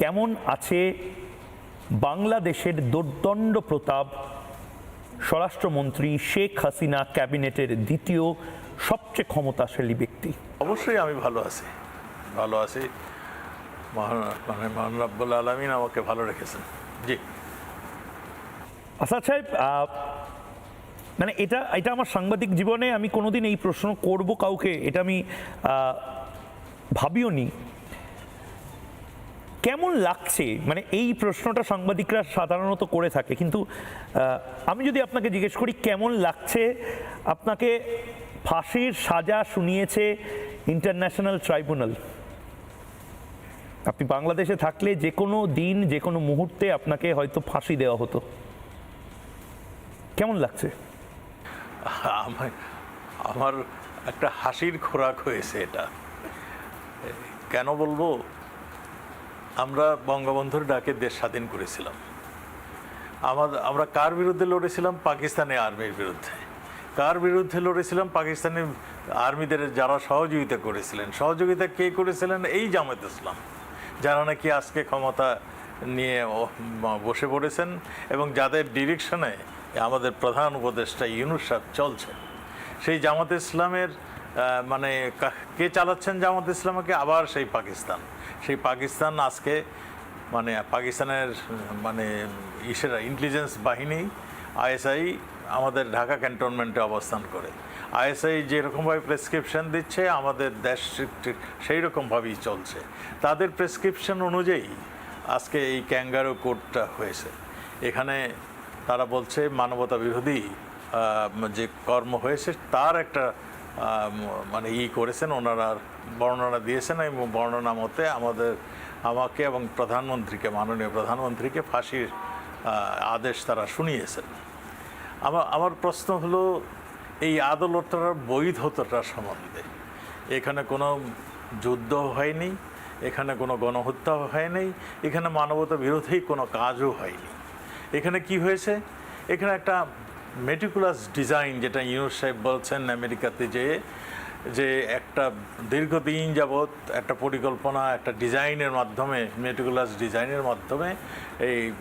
কেমন আছে বাংলাদেশের দোর্দণ্ড প্রতাপ? স্বরাষ্ট্রমন্ত্রী শেখ হাসিনা ক্যাবিনেটের দ্বিতীয় সবচেয়ে ক্ষমতাশালী ব্যক্তি। অবশ্যই আমি ভালো আছি। ভালো আছি। মানে মহান রাব্বুল আলমিন আমাকে ভালো রেখেছেন। জি। আসাদ সাহেব মানে এটা এটা আমার সাংবাদিক জীবনে আমি কোনোদিন এই প্রশ্ন করব কাউকে এটা আমি ভাবিও নি কেমন লাগছে? মানে এই প্রশ্নটা সাংবাদিকরা সাধারণত করে থাকে, কিন্তু আমি যদি আপনাকে জিজ্ঞেস করি, কেমন লাগছে? আপনাকে ফাঁসির সাজা শুনিয়েছে ইন্টারন্যাশনাল ট্রাইব্যুনাল আপনি বাংলাদেশে থাকলে যে কোনো দিন, যে কোনো মুহূর্তে আপনাকে হয়তো ফাঁসি দেওয়া হতো। কেমন লাগছে? আমার আমার একটা হাসির খোরাক হয়েছে এটা। কেন বলব? আমরা বঙ্গবন্ধুর ডাকে দেশ স্বাধীন করেছিলাম। আমাদের আমরা কার বিরুদ্ধে লড়েছিলাম? পাকিস্তানি আর্মির বিরুদ্ধে। কার বিরুদ্ধে লড়েছিলাম? পাকিস্তানি আর্মিদের যারা সহযোগিতা করেছিলেন। সহযোগিতা কে করেছিলেন? এই জামাত ইসলাম। যারা নাকি আজকে ক্ষমতা নিয়ে বসে পড়েছেন এবং যাদের ডিরেকশনে আমাদের প্রধান উপদেষ্টা ইউনুস সাহেব চলছে সেই জামাত ইসলামের মানে কে চালাচ্ছেন জামাত ইসলামকে? আবার সেই পাকিস্তান। সেই পাকিস্তান আজকে মানে পাকিস্তানের মানে ইসেরা ইন্টেলিজেন্স বাহিনী আইএসআই আমাদের ঢাকা ক্যান্টনমেন্টে অবস্থান করে। আইএসআই যেরকমভাবে প্রেসক্রিপশন দিচ্ছে, আমাদের দেশ সেই রকমভাবেই চলছে। তাদের প্রেসক্রিপশন অনুযায়ী আজকে এই ক্যাঙ্গারো কোডটা হয়েছে। এখানে তারা বলছে মানবতা বিরোধী যে কর্ম হয়েছে, তার একটা মানে ই করেছেন, ওনারা বর্ণনা দিয়েছেন এবং বর্ণনা মতে আমাদের, আমাকে এবং প্রধানমন্ত্রীকে, মাননীয় প্রধানমন্ত্রীকে ফাঁসির আদেশ তারা শুনিয়েছেন। আমার আমার প্রশ্ন হলো, এই আদালতটার বৈধতাটা সম্বন্ধে। এখানে কোনো যুদ্ধ হয়নি, এখানে কোনো গণহত্যা হয়নি, এখানে মানবতা বিরোধী কোনো কাজও হয়নি। এখানে কি হয়েছে? এখানে একটা মেটিকুলাস ডিজাইন যেটা ইউনুস সাহেব বলছেন আমেরিকাতে যে যে একটা দীর্ঘদিন যাবৎ একটা পরিকল্পনা, একটা ডিজাইনের মাধ্যমে, মেটিকুলাস ডিজাইনের মাধ্যমে এই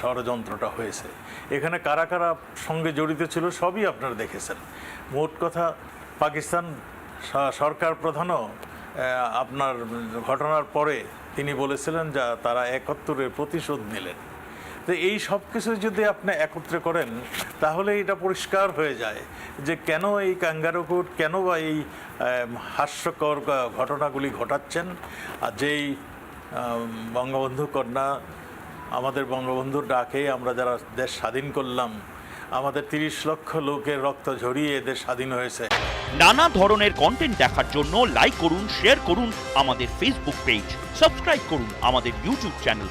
ষড়যন্ত্রটা হয়েছে। এখানে কারা কারা সঙ্গে জড়িত ছিল সবই আপনারা দেখেছেন। মোট কথা, পাকিস্তান সরকার প্রধানও আপনার ঘটনার পরে তিনি বলেছিলেন যা তারা একাত্তরের প্রতিশোধ নিলেন। তো এই সব কিছু যদি আপনি একত্রে করেন, তাহলে এটা পরিষ্কার হয়ে যায় যে কেন এই ক্যাঙ্গারুকুট কেন বা এই হাস্যকর ঘটনাগুলি ঘটাচ্ছেন। আর যেই বঙ্গবন্ধু কন্যা, আমাদের বঙ্গবন্ধুর ডাকে আমরা যারা দেশ স্বাধীন করলাম, আমাদের তিরিশ লক্ষ লোকের রক্ত ঝরিয়ে এদের স্বাধীন হয়েছে। নানা ধরনের কন্টেন্ট দেখার জন্য লাইক করুন শেয়ার করুন আমাদের ফেসবুক পেজ সাবস্ক্রাইব করুন আমাদের ইউটিউব চ্যানেল